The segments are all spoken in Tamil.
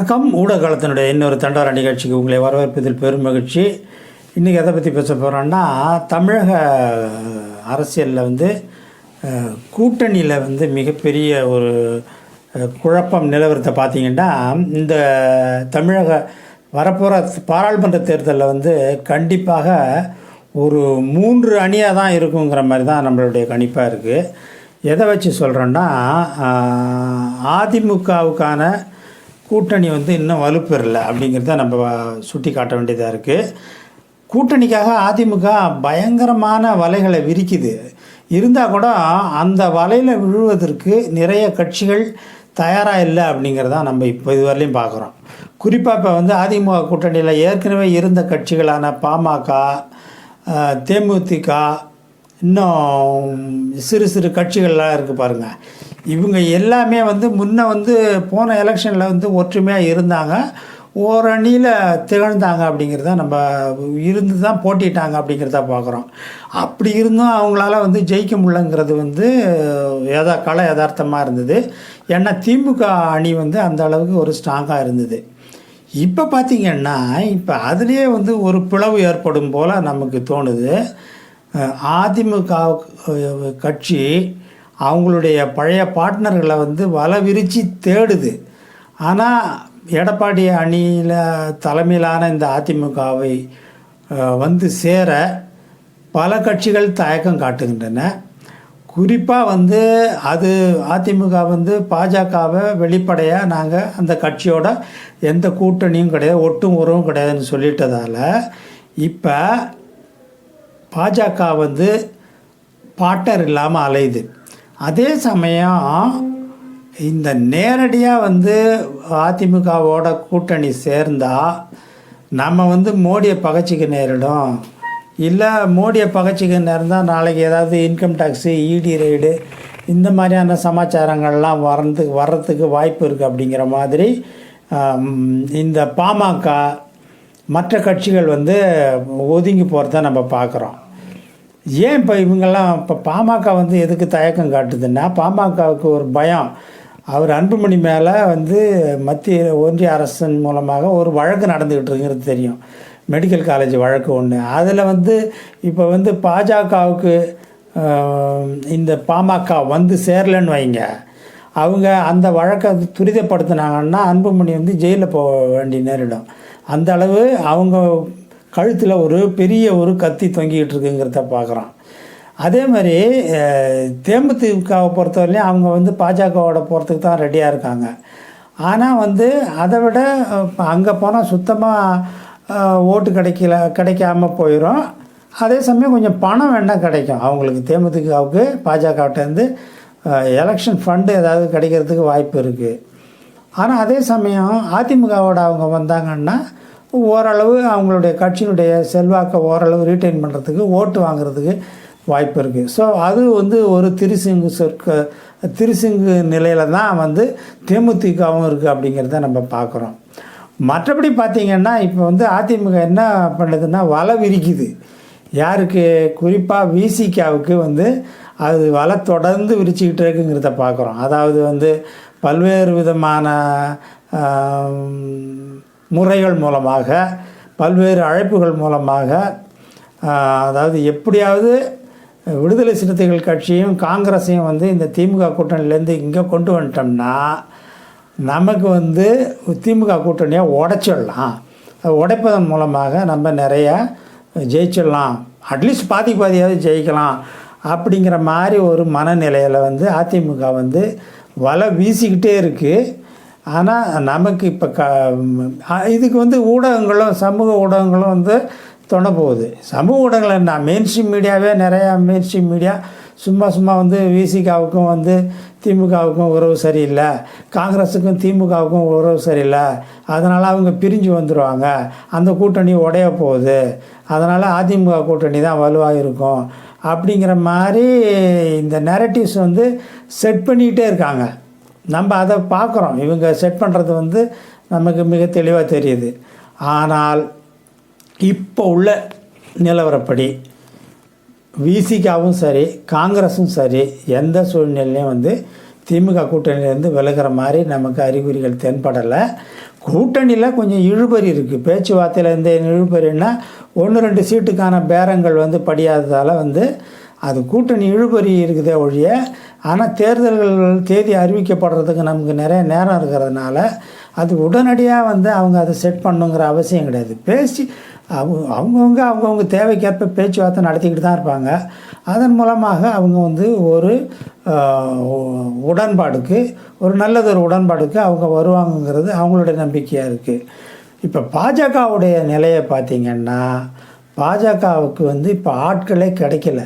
வணக்கம். ஊடகத்தினுடைய இன்னொரு தண்டவார நிகழ்ச்சிக்கு உங்களை வரவேற்பதில் பெரும் மகிழ்ச்சி. இன்றைக்கி எதை பற்றி பேச போகிறோன்னா தமிழக அரசியலில் வந்து கூட்டணியில் வந்து மிகப்பெரிய ஒரு குழப்பம் நிலவரத்தை பார்த்தீங்கன்னா இந்த தமிழக வரப்போகிற பாராளுமன்ற தேர்தலில் வந்து கண்டிப்பாக ஒரு மூன்று அணியாக தான் இருக்குங்கிற மாதிரி தான் நம்மளுடைய கணிப்பாக இருக்குது எதை வச்சு சொல்கிறோன்னா அதிமுகவுக்கான கூட்டணி வந்து இன்னும் வலுப்பெறல அப்படிங்கிறத நம்ம சுட்டி காட்ட வேண்டியதாக இருக்குது கூட்டணிக்காக அதிமுக பயங்கரமான வலைகளை விரிக்குது. இருந்தால் கூட அந்த வலையில் விழுவதற்கு நிறைய கட்சிகள் தயாராக இல்லை அப்படிங்கிறத நம்ம இப்போ இதுவரையிலையும் பார்க்குறோம் குறிப்பாக இப்போ வந்து அதிமுக கூட்டணியில் ஏற்கனவே இருந்த கட்சிகளான பாமக தேமுதிக இன்னும் சிறு சிறு கட்சிகள்லாம் இருக்குது பாருங்கள் இவங்க எல்லாமே வந்து முன்ன வந்து போன எலெக்ஷனில் வந்து ஒற்றுமையாக இருந்தாங்க. ஒரு அணியில் திகழ்ந்தாங்க அப்படிங்கிறத நம்ம இருந்து தான் போட்டிட்டாங்க அப்படிங்கிறத பார்க்குறோம் அப்படி இருந்தும் அவங்களால வந்து ஜெயிக்க முடியலங்கிறது வந்து எதா கல யதார்த்தமாக இருந்தது. ஏன்னா திமுக அணி வந்து அந்த அளவுக்கு ஒரு ஸ்ட்ராங்காக இருந்தது. இப்போ பார்த்திங்கன்னா இப்போ அதுலேயே வந்து ஒரு பிளவு ஏற்படும் போல் நமக்கு தோணுது. அதிமுக கட்சி அவங்களுடைய பழைய பார்ட்னர்களை வந்து வலை விரித்து தேடுது. ஆனால் எடப்பாடி அணியில் தலைமையிலான இந்த அதிமுகவை வந்து சேர பல கட்சிகள் தயக்கம் காட்டுகின்றன. குறிப்பாக வந்து அது அதிமுக வந்து பாஜகவை வெளிப்படையாக நாங்கள் அந்த கட்சியோட எந்த கூட்டணியும் கிடையாது ஒட்டும் உறவும் கிடையாதுன்னு சொல்லிட்டதால் இப்போ பாஜக வந்து பாட்டர் இல்லாமல் அலையுது. அதே சமயம் இந்த நேரடியாக வந்து அதிமுகவோட கூட்டணி சேர்ந்தால் நம்ம வந்து மோடியை பகைச்சிக்க நேரிடும். இல்லை மோடியை பகைச்சிக்க நேர்ந்தால் நாளைக்கு ஏதாவது இன்கம் டேக்ஸு இடி ரைடு இந்த மாதிரியான சமாச்சாரங்கள்லாம் வரது வர்றதுக்கு வாய்ப்பு இருக்குது அப்படிங்கிற மாதிரி இந்த பாமக மற்ற கட்சிகள் வந்து ஒதுங்கி போகிறத நம்ம பார்க்குறோம். ஏன் இப்போ இவங்கெல்லாம் இப்போ பாமக வந்து எதுக்கு தயக்கம் காட்டுதுன்னா பாமகவுக்கு ஒரு பயம். அவர் அன்புமணி மேலே வந்து மத்திய ஒன்றிய அரசின் மூலமாக ஒரு வழக்கு நடந்துக்கிட்டு இருக்குங்கிறது தெரியும். மெடிக்கல் காலேஜ் வழக்கு ஒன்று அதில் வந்து இப்போ வந்து பாஜகவுக்கு இந்த பாமக வந்து சேரலன்னு வைங்க. அவங்க அந்த வழக்கை துரிதப்படுத்தினாங்கன்னா அன்புமணி வந்து ஜெயிலில் போக வேண்டிய நேரிடும். அந்த அளவு அவங்க கழுத்தில் ஒரு பெரிய ஒரு கத்தி தொங்கிக்கிட்டு இருக்குங்கிறத பார்க்குறோம். அதே மாதிரி தேமுதிகாவை பொறுத்தவரையிலையும் அவங்க வந்து பாஜகவோட போகிறதுக்கு தான் ரெடியாக இருக்காங்க. ஆனால் வந்து அதை விட அங்கே போனால் சுத்தமாக ஓட்டு கிடைக்கல கிடைக்காம போயிடும் அதே சமயம் கொஞ்சம் பணம் வேணால் கிடைக்கும். அவங்களுக்கு தேமுதிகாவுக்கு பாஜகவிட்டேருந்து எலெக்ஷன் ஃபண்டு ஏதாவது கிடைக்கிறதுக்கு வாய்ப்பு இருக்குது ஆனால் அதே சமயம் அதிமுகவோட அவங்க வந்தாங்கன்னா ஓரளவு அவங்களுடைய கட்சியினுடைய செல்வாக்கை ஓரளவு ரீட்டைன் பண்ணுறதுக்கு ஓட்டு வாங்குறதுக்கு வாய்ப்பு இருக்குது ஸோ அது வந்து ஒரு திருசிங்கு சொற்க திருசிங்கு நிலையில் தான் வந்து தேமுதிகவும் இருக்குது அப்படிங்கிறத நம்ம பார்க்குறோம். மற்றபடி பார்த்திங்கன்னா இப்போ வந்து அதிமுக என்ன பண்ணுதுன்னா வலை விரிக்குது. யாருக்கு? குறிப்பாக விசிகாவுக்கு வந்து அது வலை தொடர்ந்து விரிச்சிக்கிட்டு இருக்குங்கிறத பார்க்குறோம். அதாவது வந்து பல்வேறு விதமான முறைகள் மூலமாக பல்வேறு அழைப்புகள் மூலமாக அதாவது எப்படியாவது விடுதலை சிறுத்தைகள் கட்சியும் காங்கிரஸையும் வந்து இந்த திமுக கூட்டணியிலேருந்து இங்கே கொண்டு வந்துட்டோம்னா நமக்கு வந்து திமுக கூட்டணியை உடைச்சிடலாம். உடைப்பதன் மூலமாக நம்ம நிறையா ஜெயிச்சிடலாம். அட்லீஸ்ட் பாதி பாதியாவது ஜெயிக்கலாம். அப்படிங்கிற மாதிரி ஒரு மனநிலையில் வந்து அதிமுக வந்து வலை வீசிக்கிட்டே இருக்குது ஆனால் நமக்கு இப்போ க இதுக்கு வந்து ஊடகங்களும் சமூக ஊடகங்களும் வந்து துணை போகுது. சமூக ஊடகங்கள் என்ன? மெயின்ஸ்ட்ரீம் மீடியாவே நிறையா மெயின்ஸ்ட்ரீம் மீடியா சும்மா சும்மா வந்து விசிகாவுக்கும் வந்து திமுகவுக்கும் உறவு சரியில்லை. காங்கிரஸுக்கும் திமுகவுக்கும் உறவு சரியில்லை. அதனால் அவங்க பிரிஞ்சு வந்துடுவாங்க அந்த கூட்டணி உடைய போகுது. அதனால் அதிமுக கூட்டணி தான் வலுவாக இருக்கும். அப்படிங்கிற மாதிரி இந்த நெரட்டிவ்ஸ் வந்து செட் பண்ணிக்கிட்டே இருக்காங்க. நம்ம அதை பார்க்குறோம். இவங்க செட் பண்ணுறது வந்து நமக்கு மிக தெளிவாக தெரியுது. ஆனால் இப்போ உள்ள நிலவரப்படி விசிகாவும் சரி காங்கிரஸும் சரி எந்த சூழ்நிலையும் வந்து திமுக கூட்டணியிலேருந்து விலகிற மாதிரி நமக்கு அறிகுறிகள் தென்படலை. கூட்டணியில் கொஞ்சம் இழுபறி இருக்குது பேச்சுவார்த்தையில் இந்த இழுபறின்னா ஒன்று ரெண்டு சீட்டுக்கான பேரங்கள் வந்து படியாததால் வந்து அது கூட்டணி இழுபறி இருக்குதே ஒழிய ஆனால் தேர்தல்கள் தேதி அறிவிக்கப்படுறதுக்கு நமக்கு நிறைய நேரம் இருக்கிறதுனால அது உடனடியாக வந்து அவங்க அதை செட் பண்ணுங்கிற அவசியம் கிடையாது. பேசி அவங்க அவங்கவுங்க அவங்கவுங்க தேவைக்கேற்ப பேச்சுவார்த்தை நடத்திக்கிட்டு தான் இருப்பாங்க. அதன் மூலமாக அவங்க வந்து ஒரு உடன்பாடுக்கு ஒரு நல்லதொரு உடன்பாடுக்கு அவங்க வருவாங்கங்கிறது அவங்களுடைய நம்பிக்கையாக இருக்குது இப்போ பாஜகவுடைய நிலையை பார்த்தீங்கன்னா பாஜகவுக்கு வந்து இப்போ ஆட்களே கிடைக்கல.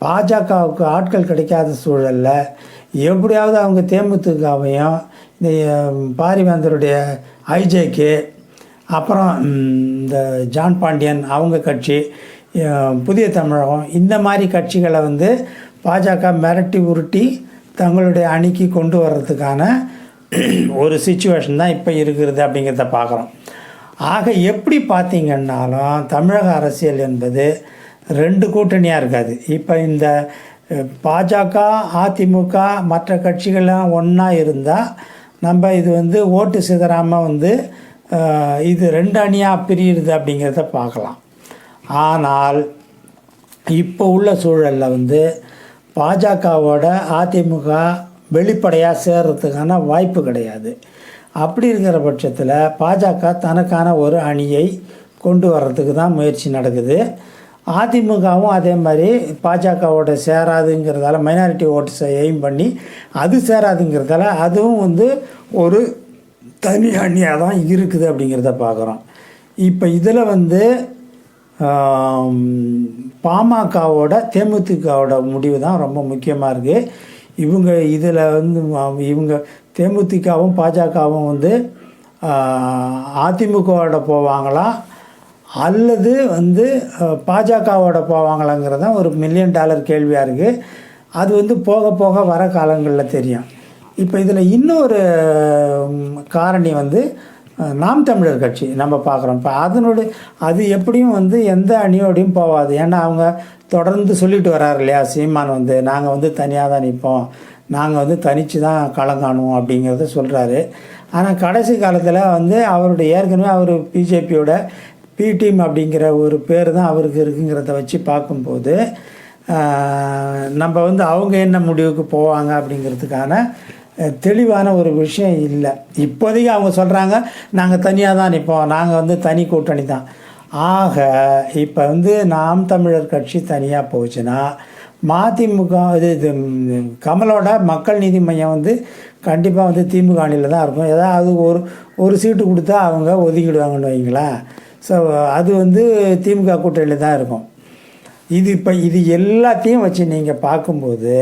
பாஜகவுக்கு ஆட்கள் கிடைக்காத சூழலில் எப்படியாவது அவங்க தேமுதிகவையும் இந்த பாரிவேந்தருடைய ஐஜேக்கு அப்புறம் இந்த ஜான் பாண்டியன் அவங்க கட்சி புதிய தமிழகம் இந்த மாதிரி கட்சிகளை வந்து பாஜக மிரட்டி உருட்டி தங்களுடைய அணிக்கு கொண்டு வர்றதுக்கான ஒரு சுச்சுவேஷன் தான் இப்போ இருக்கிறது அப்படிங்கிறத பார்க்குறோம். ஆக எப்படி பார்த்தீங்கன்னாலும் தமிழக அரசியல் என்பது ரெண்டு கூட்டணியாக இருக்காது. இப்போ இந்த பாஜக அதிமுக மற்ற கட்சிகள்லாம் ஒன்றா இருந்தால் நம்ம இது வந்து ஓட்டு சிதறாமல் வந்து இது ரெண்டு அணியாக பிரியுது அப்படிங்கிறத பார்க்கலாம். ஆனால் இப்போ உள்ள சூழலில் வந்து பாஜகவோட அதிமுக வெளிப்படையாக சேர்கிறதுக்கான வாய்ப்பு கிடையாது. அப்படி இருக்கிற பட்சத்தில் பாஜக தனக்கான ஒரு அணியை கொண்டு வர்றதுக்கு தான் முயற்சி நடக்குது. அதிமுகவும் அதே மாதிரி பாஜகவோட சேராதுங்கிறதால மைனாரிட்டி ஓட்ஸை எய்ம் பண்ணி அது சேராதுங்கிறதால அதுவும் வந்து ஒரு தனி அணியாக தான் இருக்குது அப்படிங்கிறத பார்க்குறோம் இப்போ இதில் வந்து பாமகவோட தேமுதிகவோட முடிவு தான் ரொம்ப முக்கியமாக இருக்குது இவங்க இதில் வந்து இவங்க தேமுதிகவும் பாஜகவும் வந்து அதிமுகவோட போவாங்களா? அல்லது வந்து பாஜகவோட போவாங்களாங்கிறது தான் ஒரு மில்லியன் டாலர் கேள்வியாக இருக்குது அது வந்து போக போக வர காலங்களில் தெரியும். இப்போ இதில் இன்னொரு காரணி வந்து நாம் தமிழர் கட்சி நம்ம பார்க்குறோம் இப்போ அதனுடைய அது எப்படியும் வந்து எந்த அணியோடையும் போகாது ஏன்னா அவங்க தொடர்ந்து சொல்லிட்டு வர்றாரு இல்லையா சீமான் வந்து நாங்கள் வந்து தனியாக தான் நிற்போம் நாங்கள் வந்து தனித்து தான் களங்காணுவோம் அப்படிங்கிறத சொல்கிறாரு ஆனால் கடைசி காலத்தில் வந்து அவருடைய ஏற்கனவே அவர் பிஜேபியோட பி டீம் அப்படிங்கிற ஒரு பேர் தான் அவருக்கு இருக்குங்கிறத வச்சு பார்க்கும்போது நம்ம வந்து அவங்க என்ன முடிவுக்கு போவாங்க அப்படிங்கிறதுக்கான தெளிவான ஒரு விஷயம் இல்லை. இப்போதைக்கு அவங்க சொல்கிறாங்க நாங்கள் தனியாக தான் நிற்போம் நாங்கள் வந்து தனி கூட்டணி தான். ஆக இப்போ வந்து நாம் தமிழர் கட்சி தனியாக போச்சுன்னா மதிமுக இது இது கமலோட மக்கள் நீதி மையம் வந்து கண்டிப்பாக வந்து திமுக அணியில் தான் இருக்கும். ஏதாவது ஒரு ஒரு சீட்டு கொடுத்தா அவங்க ஒதுக்கிடுவாங்கன்னு வைங்களேன். ஸோ அது வந்து திமுக கூட்டணியில் தான் இருக்கும். இது இப்போ இது எல்லாத்தையும் வச்சு நீங்கள் பார்க்கும்போது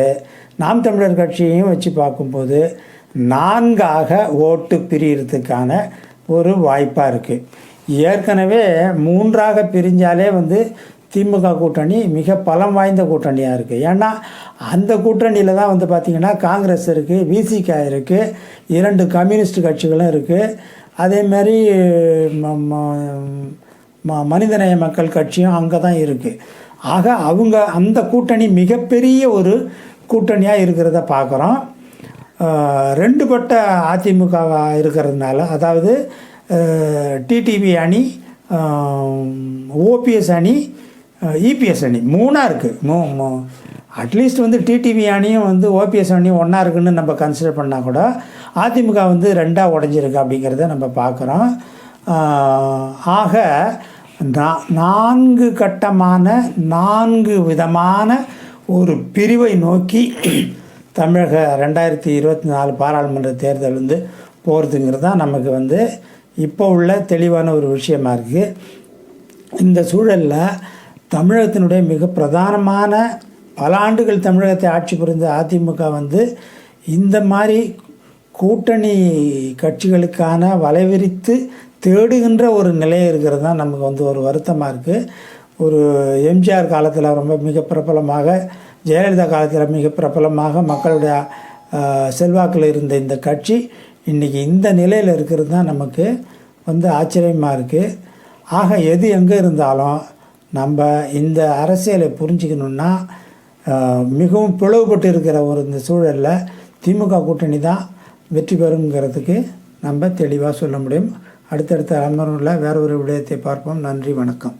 நாம் தமிழர் கட்சியையும் வச்சு பார்க்கும்போது நான்காக ஓட்டு பிரியறதுக்கான ஒரு வாய்ப்பாக இருக்குது ஏற்கனவே மூன்றாக பிரிஞ்சாலே வந்து திமுக கூட்டணி மிக பலம் வாய்ந்த கூட்டணியாக இருக்குது ஏன்னா அந்த கூட்டணியில் தான் வந்து பார்த்திங்கன்னா காங்கிரஸ் இருக்குது விசிகா இருக்குது இரண்டு கம்யூனிஸ்ட் கட்சிகளும் இருக்குது அதே மாதிரி ம- ம- ம- மனிதநேய மக்கள் கட்சியும் அங்கே தான் இருக்குது ஆக அவங்க அந்த கூட்டணி மிகப்பெரிய ஒரு கூட்டணியாக இருக்கிறத பார்க்குறோம் ரெண்டு பட்ட அதிமுக இருக்கிறதுனால அதாவது டிடிவி அணி ஓபிஎஸ் அணி இபிஎஸ் அணி மூணாக இருக்குது மூ மூ அட்லீஸ்ட் வந்து டிடிவி அணியும் வந்து ஓபிஎஸ் அணியும் ஒன்றா இருக்குன்னு நம்ம கன்சிடர் பண்ணால் கூட அதிமுக வந்து ரெண்டாக உடஞ்சிருக்கு அப்படிங்கிறத நம்ம பார்க்குறோம். ஆக நா- நான்கு கட்டமான நான்கு விதமான ஒரு பிரிவை நோக்கி தமிழக ரெண்டாயிரத்தி இருபத்தி நாலு பாராளுமன்ற தேர்தல் வந்து போகிறதுங்கிறது தான் நமக்கு வந்து இப்போ உள்ள தெளிவான ஒரு விஷயமா இருக்குது இந்த சூழலில் தமிழகத்தினுடைய மிக பிரதானமான பல ஆண்டுகள் தமிழகத்தை ஆட்சி புரிந்த அதிமுக வந்து இந்த மாதிரி கூட்டணி கட்சிகளுக்கான வலைவிரித்து தேடுகின்ற ஒரு நிலை இருக்கிறது தான் நமக்கு வந்து ஒரு வருத்தமாக இருக்குது ஒரு எம்ஜிஆர் காலத்தில் ரொம்ப மிக பிரபலமாக ஜெயலலிதா காலத்தில் மிக பிரபலமாக மக்களுடைய செல்வாக்கில் இருந்த இந்த கட்சி இன்றைக்கி இந்த நிலையில் இருக்கிறது தான் நமக்கு வந்து ஆச்சரியமாக இருக்குது ஆக எது எங்கே இருந்தாலும் நம்ம இந்த அரசியலை புரிஞ்சுக்கணுன்னா மிகவும் பிளவுபட்டு இருக்கிற ஒரு இந்த சூழலில் திமுக கூட்டணி தான் வெற்றி பெறுங்கிறதுக்கு நம்ம தெளிவாக சொல்ல முடியும். அடுத்தடுத்த அமர்வில் வேற ஒரு விடயத்தை பார்ப்போம். நன்றி வணக்கம்.